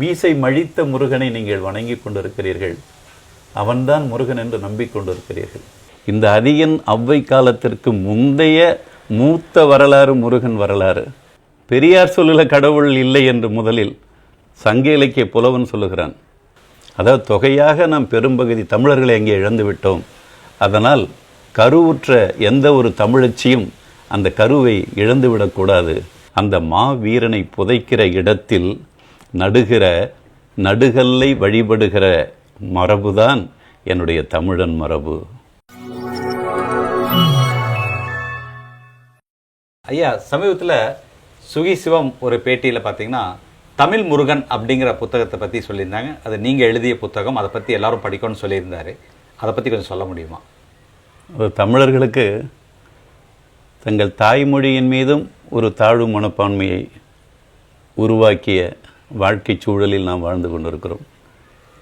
மீசை மழித்த முருகனை நீங்கள் வணங்கி கொண்டிருக்கிறீர்கள். அவன்தான் முருகன் என்று நம்பிக்கொண்டிருக்கிறீர்கள். இந்த அதியன் அவ்வை காலத்திற்கு முந்தைய மூத்த வரலாறு முருகன் வரலாறு. பெரியார் சொல்லுல கடவுள் இல்லை என்று முதலில் சங்க இலக்கிய புலவன் சொல்லுகிறான். அதாவது தொகையாக நாம் பெரும்பகுதி தமிழர்களை அங்கே இழந்து விட்டோம். அதனால் கருவுற்ற எந்த ஒரு தமிழச்சியும் அந்த கருவை இழந்துவிடக்கூடாது அந்த மாவீரனை புதைக்கிற இடத்தில் நடுகிற நடுகல்லை வழிபடுகிற மரபுதான் என்னுடைய தமிழன் மரபு. ஐயா சமீபத்தில் சுகி சிவம் ஒரு பேட்டியில் பார்த்தீங்கன்னா தமிழ் முருகன் அப்படிங்கிற புத்தகத்தை பற்றி சொல்லியிருந்தாங்க. அது நீங்கள் எழுதிய புத்தகம் அதை பற்றி எல்லாரும் படிக்கணும்னு சொல்லியிருந்தாரு. அதை பற்றி கொஞ்சம் சொல்ல முடியுமா? அது தமிழர்களுக்கு தங்கள் தாய்மொழியின் மீதும் ஒரு தாழ்வு மனப்பான்மையை உருவாக்கிய வாழ்க்கை சூழலில் நாம் வாழ்ந்து கொண்டிருக்கிறோம்.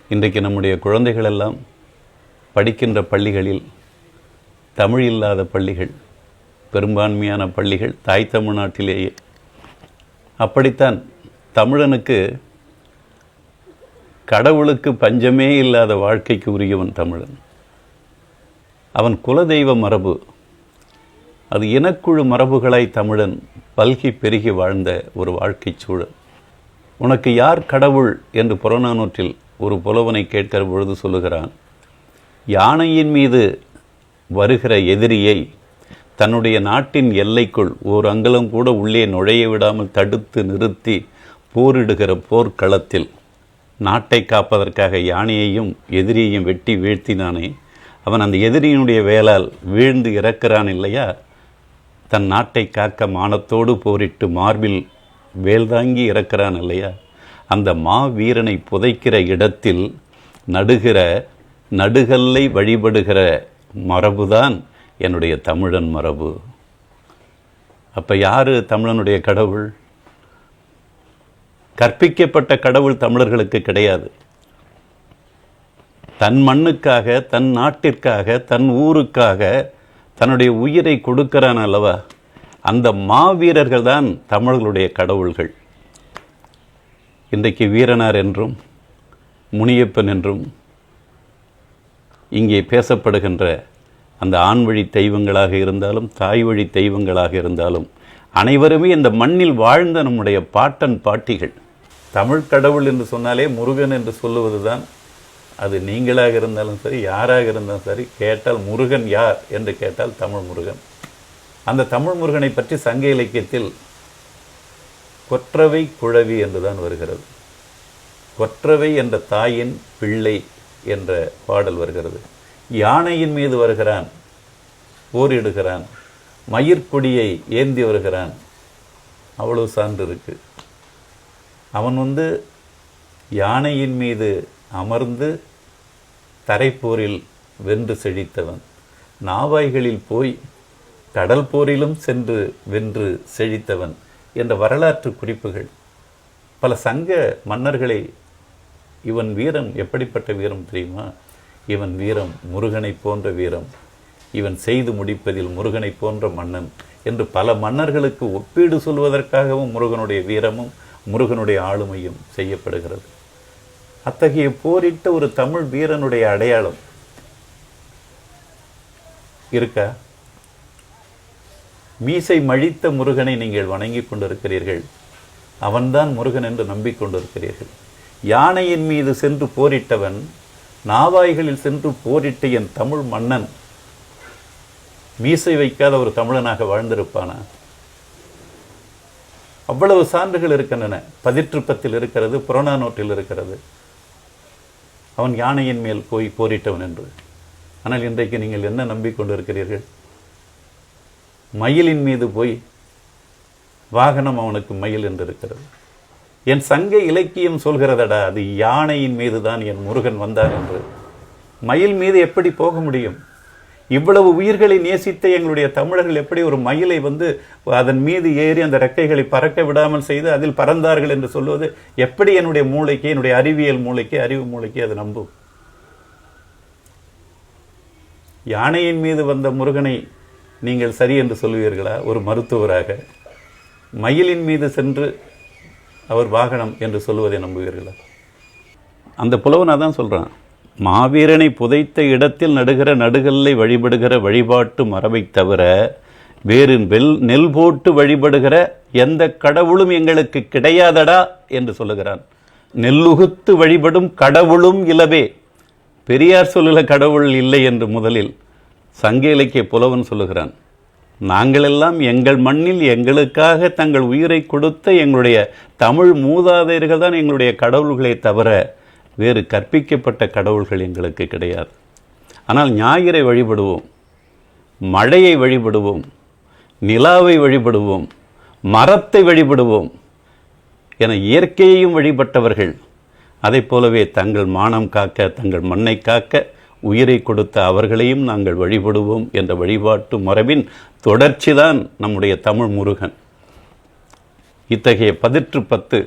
இன்றைக்கு நம்முடைய குழந்தைகள் எல்லாம் படிக்கின்ற பள்ளிகளில் தமிழ் இல்லாத பள்ளிகள் பெரும்பான்மையான பள்ளிகள் தாய் தமிழ்நாட்டிலேயே. அப்படித்தான் தமிழனுக்கு கடவுளுக்கு பஞ்சமே இல்லாத வாழ்க்கைக்கு உரியவன் தமிழன். அவன் குலதெய்வ மரபு அது இனக்குழு மரபுகளாய் தமிழன் பல்கி பெருகி வாழ்ந்த ஒரு வாழ்க்கைச் சூழல். உனக்கு யார் கடவுள் என்று புறநானூற்றில் ஒரு புலவனை கேட்கிற பொழுது சொல்லுகிறான் யானையின் மீது வருகிற எதிரியை தன்னுடைய நாட்டின் எல்லைக்குள் ஓர் அங்கலம் கூட உள்ளே நுழைய விடாமல் தடுத்து நிறுத்தி போரிடுகிற போர்க்களத்தில் நாட்டை காப்பதற்காக யானையையும் எதிரியையும் வெட்டி வீழ்த்தினானே அவன் அந்த எதிரியினுடைய வேலால் வீழ்ந்து இறக்கிறான் இல்லையா? தன் நாட்டை காக்க மானத்தோடு போரிட்டு மார்பில் வேல்தாங்கி இறக்கிறான் இல்லையா? அந்த மா வீரனை புதைக்கிற இடத்தில் நடுகிற நடுகல்லை வழிபடுகிற மரபுதான் என்னுடைய தமிழன் மரபு. அப்போ யார் தமிழனுடைய கடவுள்? கற்பிக்கப்பட்ட கடவுள் தமிழர்களுக்கு கிடையாது. தன் மண்ணுக்காக தன் நாட்டிற்காக தன் ஊருக்காக தன்னுடைய உயிரை கொடுக்கிறான் அல்லவா? அந்த மாவீரர்கள் தான் தமிழர்களுடைய கடவுள்கள். இன்றைக்கு வீரனார் என்றும் முனியப்பன் என்றும் இங்கே பேசப்படுகின்ற அந்த ஆண் வழி தெய்வங்களாக இருந்தாலும் தாய் வழி தெய்வங்களாக இருந்தாலும் அனைவருமே இந்த மண்ணில் வாழ்ந்த நம்முடைய பாட்டன் பாட்டிகள். தமிழ் கடவுள் என்று சொன்னாலே முருகன் என்று சொல்லுவது தான் அது நீங்களாக இருந்தாலும் சரி யாராக இருந்தாலும் சரி கேட்டால் முருகன் யார் என்று கேட்டால் தமிழ் முருகன். அந்த தமிழ் முருகனை பற்றி சங்க இலக்கியத்தில் கொற்றவை குழவி என்றுதான் வருகிறது. கொற்றவை என்ற தாயின் பிள்ளை என்ற பாடல் வருகிறது. யானையின் மீது வருகிறான் போரிடுகிறான் மயிர்கொடியை ஏந்தி வருகிறான் அவ்வளவு சான்று இருக்கு. அவன் வந்து யானையின் மீது அமர்ந்து தரைப்போரில் வென்று செழித்தவன். நாவாய்களில் போய் கடல் போரிலும் சென்று வென்று செழித்தவன் என்ற வரலாற்று குறிப்புகள். பல சங்க மன்னர்களை இவன் வீரம் எப்படிப்பட்ட வீரம் தெரியுமா? இவன் வீரம் முருகனை போன்ற வீரம். இவன் செய்து முடிப்பதில் முருகனை போன்ற மன்னன் என்று பல மன்னர்களுக்கு ஒப்பீடு சொல்வதற்காகவும் முருகனுடைய வீரமும் முருகனுடைய ஆளுமையும் செய்யப்படுகிறது. அத்தகைய போரிட்ட ஒரு தமிழ் வீரனுடைய அடையாளம் இருக்கா? மீசை மழித்த முருகனை நீங்கள் வணங்கி கொண்டிருக்கிறீர்கள். அவன்தான் முருகன் என்று நம்பிக்கொண்டிருக்கிறீர்கள் யானையின் மீது சென்று போரிட்டவன் நாவாய்களில் சென்று போரிட்ட என் தமிழ் மன்னன் மீசை வைக்காத ஒரு தமிழனாக வாழ்ந்திருப்பானா? அவ்வளவு சான்றுகள் இருக்கின்றன. பதிற்றுப்பத்தில் இருக்கிறது புறநானூற்றில் இருக்கிறது. அவன் யானையின் மேல் போய் போரிட்டவன் என்று. ஆனால் இன்றைக்கு நீங்கள் என்ன நம்பிக்கொண்டிருக்கிறீர்கள் மயிலின் மீது போய் வாகனம் அவனுக்கு மயில் என்றிருக்கிறது. என் சங்க இலக்கியம் சொல்கிறதடா அது யானையின் மீது தான் என் முருகன் வந்தார் என்று. மயில் மீது எப்படி போக முடியும்? இவ்வளவு உயிர்களை நேசித்த எங்களுடைய தமிழர்கள் எப்படி ஒரு மயிலை வந்து அதன் மீது ஏறி அந்த ரெக்கைகளை பறக்க விடாமல் செய்து அதில் பறந்தார்கள் என்று சொல்வது எப்படி என்னுடைய மூளைக்கு என்னுடைய அறிவியல் மூளைக்கு அறிவு மூளைக்கு அது நம்பும்? யானையின் மீது வந்த முருகனை நீங்கள் சரி என்று சொல்லுவீர்களா? ஒரு மருத்துவராக. மயிலின் மீது சென்று அவர் வாகனம் என்று சொல்லுவதை நம்புவீர்களா? அந்த புலவன் அதான் சொல்கிறான் மாவீரனை புதைத்த இடத்தில் நடுகிற நடுகல்லை வழிபடுகிற வழிபாட்டு மரபை தவிர வேறு வெல் நெல் போட்டு வழிபடுகிற எந்த கடவுளும் எங்களுக்கு கிடையாதடா? என்று சொல்லுகிறான். நெல்லுகுத்து வழிபடும் கடவுளும் இலவே. பெரியார் சொல்லல கடவுள் இல்லை என்று முதலில் சங்க இலக்கிய புலவன் சொல்லுகிறான் நாங்களெல்லாம் எங்கள் மண்ணில் எங்களுக்காக தங்கள் உயிரை கொடுத்த எங்களுடைய தமிழ் மூதாதையர்கள் தான் எங்களுடைய கடவுள்களை தவிர வேறு கற்பிக்கப்பட்ட கடவுள்கள் எங்களுக்கு கிடையாது. ஆனால் ஞாயிறை வழிபடுவோம் மழையை வழிபடுவோம் நிலாவை வழிபடுவோம் மரத்தை வழிபடுவோம் என இயற்கையையும் வழிபட்டவர்கள் அதைப் போலவே தங்கள் மானம் காக்க தங்கள் மண்ணை காக்க உயிரை கொடுத்த அவர்களையும் நாங்கள் வழிபடுவோம் என்ற வழிபாட்டு மரபின் தொடர்ச்சிதான் நம்முடைய தமிழ் முருகன். இத்தகைய பதிற்று பத்து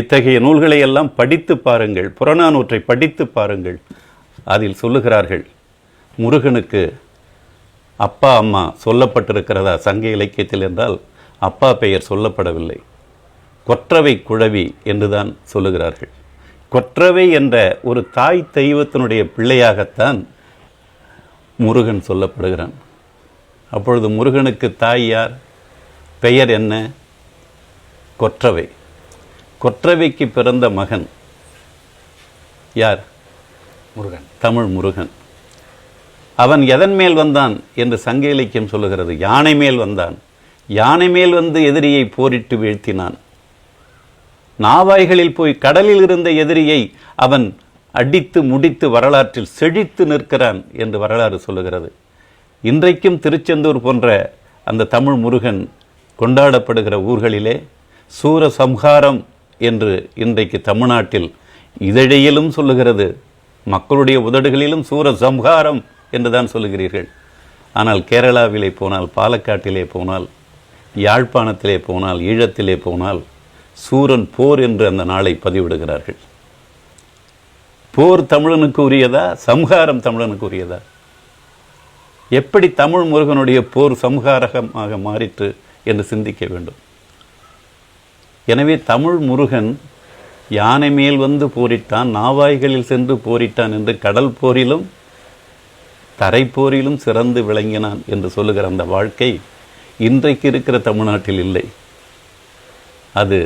இத்தகைய நூல்களை எல்லாம் படித்து பாருங்கள் புறநானூற்றை படித்து பாருங்கள். அதில் சொல்லுகிறார்கள் முருகனுக்கு அப்பா அம்மா சொல்லப்பட்டிருக்கிறதா சங்க இலக்கியத்தில் என்றால் அப்பா பெயர் சொல்லப்படவில்லை. கொற்றவை குழவி என்றுதான் சொல்லுகிறார்கள். கொற்றவை என்ற ஒரு தாய் தெய்வத்தினுடைய பிள்ளையாகத்தான் முருகன் சொல்லப்படுகிறான். அப்பொழுது முருகனுக்கு தாய் யார்? பெயர் என்ன? கொற்றவை. கொற்றவைக்கு பிறந்த மகன் யார்? முருகன். தமிழ் முருகன். அவன் எதன் மேல் வந்தான் என்று சங்க இலக்கியம் சொல்லுகிறது. யானை மேல் வந்தான். யானை மேல் வந்து எதிரியை போரிட்டு வீழ்த்தினான். நாவாய்களில் போய் கடலில் இருந்த எதிரியை அவன் அடித்து முடித்து வரலாற்றில் செழித்து நிற்கிறான் என்று வரலாறு சொல்லுகிறது. இன்றைக்கும் திருச்செந்தூர் போன்ற அந்த தமிழ் முருகன் கொண்டாடப்படுகிற ஊர்களிலே சூர சம்ஹாரம் என்று இன்றைக்கு தமிழ்நாட்டில் இதழையிலும் சொல்லுகிறது. மக்களுடைய உதடுகளிலும் சூர சம்ஹாரம் என்று தான் சொல்லுகிறீர்கள். ஆனால் கேரளாவிலே போனால் பாலக்காட்டிலே போனால் யாழ்ப்பாணத்திலே போனால் ஈழத்திலே போனால் சூரன் போர் என்று அந்த நாளை பதிவிடுகிறார்கள். போர் தமிழனுக்கு உரியதா சம்ஹாரம் தமிழனுக்கு உரியதா எப்படி தமிழ் முருகனுடைய போர் சம்ஹாரகமாக மாறிற்று என்று சிந்திக்க வேண்டும். எனவே தமிழ் முருகன் யானை மேல் வந்து போரிட்டான் நாவாய்களில் சென்று போரிட்டான் என்று கடல் போரிலும் தரைப்போரிலும் சிறந்து விளங்கினான் என்று சொல்லுகிற அந்த வாழ்க்கை இன்றைக்கு இருக்கிற தமிழ்நாட்டில் இல்லை. அது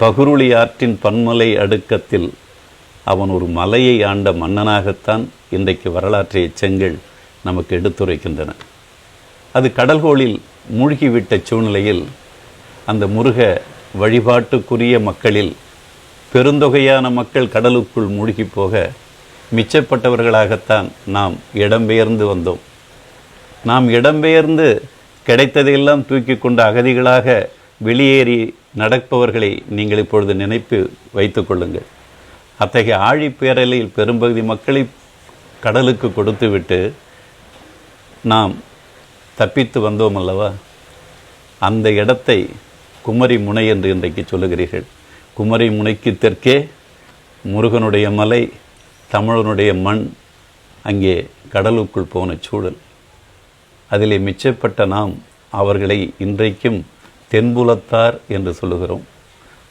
பகுருளி ஆற்றின் பன்மலை அடுக்கத்தில் அவன் ஒரு மலையை ஆண்ட மன்னனாகத்தான் இன்றைக்கு வரலாற்று எச்சங்கள் நமக்கு எடுத்துரைக்கின்றன. அது கடல்கோளில் மூழ்கிவிட்ட சூழ்நிலையில் அந்த முருக வழிபாட்டுக்குரிய மக்களில் பெருந்தொகையான மக்கள் கடலுக்குள் மூழ்கி போக மிச்சப்பட்டவர்களாகத்தான் நாம் இடம்பெயர்ந்து வந்தோம். நாம் இடம்பெயர்ந்து கிடைத்ததையெல்லாம் தூக்கி கொண்டு அகதிகளாக வெளியேறி நடப்பவர்களை நீங்கள் இப்பொழுது நினைப்பு வைத்து கொள்ளுங்கள். அத்தகைய ஆழிப்பேரலையில் பெரும்பகுதி மக்களை கடலுக்கு கொடுத்துவிட்டு நாம் தப்பித்து வந்தோம் அல்லவா? அந்த இடத்தை குமரி முனை என்று இன்றைக்கு சொல்லுகிறீர்கள். குமரி முனைக்கு தெற்கே முருகனுடைய மலை தமிழனுடைய மண் அங்கே கடலுக்குள் போன சூழல். அதிலே மிச்சப்பட்ட நாம் அவர்களை இன்றைக்கும் தென்புலத்தார் என்று சொல்லுகிறோம்.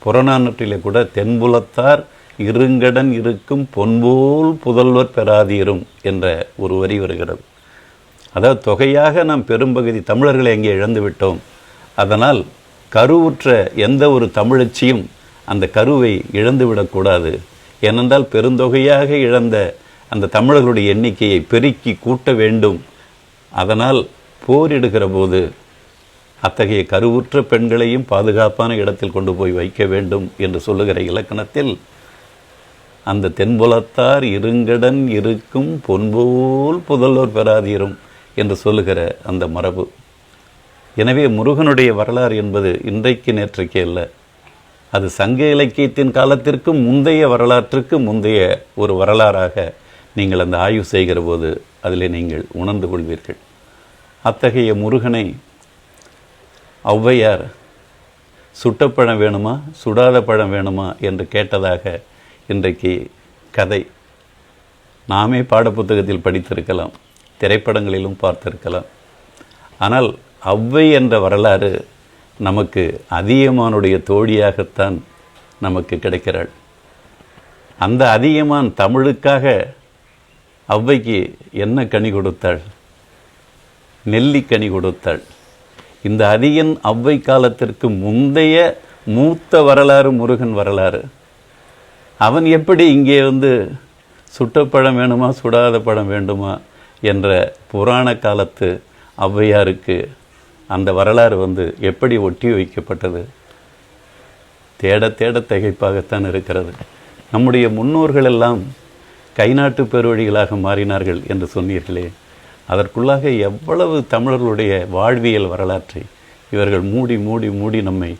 புறநானூற்றிலே கூட தென்புலத்தார் இருங்கடன் இருக்கும் பொன்போல் புதல்வர் பெறாதீரும் என்ற ஒரு வரி வருகிறது. அதாவது தொகையாக நாம் பெரும்பகுதி தமிழர்களை அங்கே இழந்து விட்டோம். அதனால் கருவுற்ற எந்த ஒரு தமிழச்சியும் அந்த கருவை இழந்துவிடக்கூடாது ஏனென்றால் பெருந்தொகையாக இழந்த அந்த தமிழர்களுடைய எண்ணிக்கையை பெருக்கி கூட்ட வேண்டும். அதனால் போரிடுகிற போது அத்தகைய கருவுற்ற பெண்களையும் பாதுகாப்பான இடத்தில் கொண்டு போய் வைக்க வேண்டும் என்று சொல்லுகிற இலக்கணத்தில் அந்த தென்புலத்தார் இருங்கடன் இருக்கும் பொன்போல் புதல்வர் பெறாதீரும் என்று சொல்லுகிற அந்த மரபு. எனவே முருகனுடைய வரலாறு என்பது இன்றைக்கு நேற்றைக்கே அல்ல. அது சங்க இலக்கியத்தின் காலத்திற்கும் முந்தைய வரலாற்றுக்கு முந்தைய ஒரு வரலாறாக நீங்கள் அந்த ஆய்வு செய்கிற போது அதில் நீங்கள் உணர்ந்து கொள்வீர்கள். அத்தகைய முருகனை ஔவையார் சுட்டப்பழம் வேணுமா சுடாத பழம் வேணுமா என்று கேட்டதாக இன்றைக்கு கதை. நாமே பாடப்புத்தகத்தில் படித்திருக்கலாம் திரைப்படங்களிலும் பார்த்திருக்கலாம். ஆனால் ஔவை என்ற வரலாறு நமக்கு அதியமானுடைய தோழியாகத்தான் நமக்கு கிடைக்கிறாள். அந்த அதியமான் தமிழுக்காக ஔவைக்கு என்ன கனி கொடுத்தாள்? நெல்லிக்கனி கொடுத்தாள். இந்த அதியன் ஔவை காலத்திற்கு முந்தைய மூத்த வரலாறு முருகன் வரலாறு. அவன் எப்படி இங்கே வந்து சுட்ட பழம் வேணுமா சுடாத பழம் வேண்டுமா என்ற புராண காலத்து ஔவையாருக்கு அந்த வரலாறு வந்து எப்படி ஒட்டி வைக்கப்பட்டது? தேட தேட திகைப்பாகத்தான் இருக்கிறது. நம்முடைய முன்னோர்கள் எல்லாம் கைநாட்டு பெருவழிகளாக மாறினார்கள் என்று சொன்னீர்களே. அதற்குள்ளாக எவ்வளவு தமிழர்களுடைய வாழ்வியல் வரலாற்றை இவர்கள் மூடி மூடி மூடி நம்மை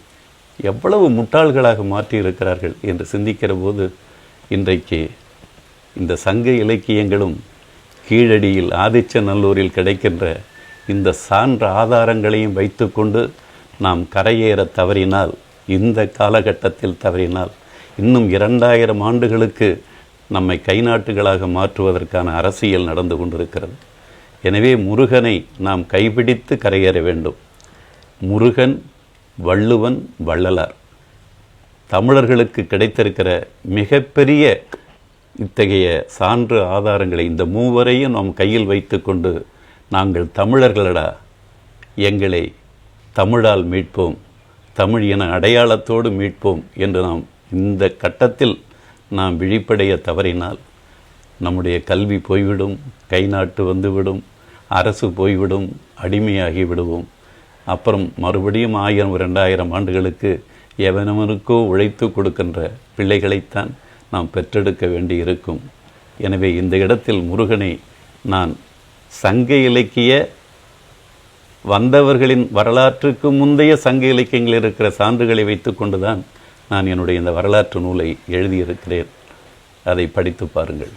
எவ்வளவு முட்டாள்களாக மாற்றி இருக்கிறார்கள் என்று சிந்திக்கிற போது இன்றைக்கு இந்த சங்க இலக்கியங்களும் கீழடியில் ஆதிச்சநல்லூரில் கிடைக்கின்ற இந்த சான்ற ஆதாரங்களையும் வைத்துக்கொண்டு நாம் கரையேற தவறினால் இந்த காலகட்டத்தில் தவறினால் இன்னும் இரண்டாயிரம் ஆண்டுகளுக்கு நம்மை கைநாட்டுகளாக மாற்றுவதற்கான அரசியல் நடந்து கொண்டிருக்கிறது. எனவே முருகனை நாம் கைபிடித்து கரையேற வேண்டும். முருகன் வள்ளுவன் வள்ளலார். தமிழர்களுக்கு கிடைத்திருக்கிற மிகப்பெரிய இத்தகைய சான்று ஆதாரங்களை இந்த மூவரையும் நாம் கையில் வைத்துக்கொண்டு நாங்கள் தமிழர்களடா எங்களை தமிழால் மீட்போம் தமிழ் என அடையாளத்தோடு மீட்போம் என்று நாம் இந்த கட்டத்தில் நாம் விழிப்படைய தவறினால் நம்முடைய கல்வி போய்விடும் கை நாட்டு வந்துவிடும் அரசு போய்விடும் அடிமையாகி விடுவோம். அப்புறம் மறுபடியும் ஆயிரம் ரெண்டாயிரம் ஆண்டுகளுக்கு எவனவனுக்கோ உழைத்து கொடுக்கின்ற பிள்ளைகளைத்தான் நாம் பெற்றெடுக்க வேண்டி இருக்கும் எனவே இந்த இடத்தில் முருகனை நான் சங்க இலக்கிய வந்தவர்களின் வரலாற்றுக்கு முந்தைய சங்க இலக்கியங்களில் இருக்கிற சான்றுகளை வைத்துக்கொண்டு தான் நான் என்னுடைய இந்த வரலாற்று நூலை எழுதியிருக்கிறேன். அதை படித்து பாருங்கள்.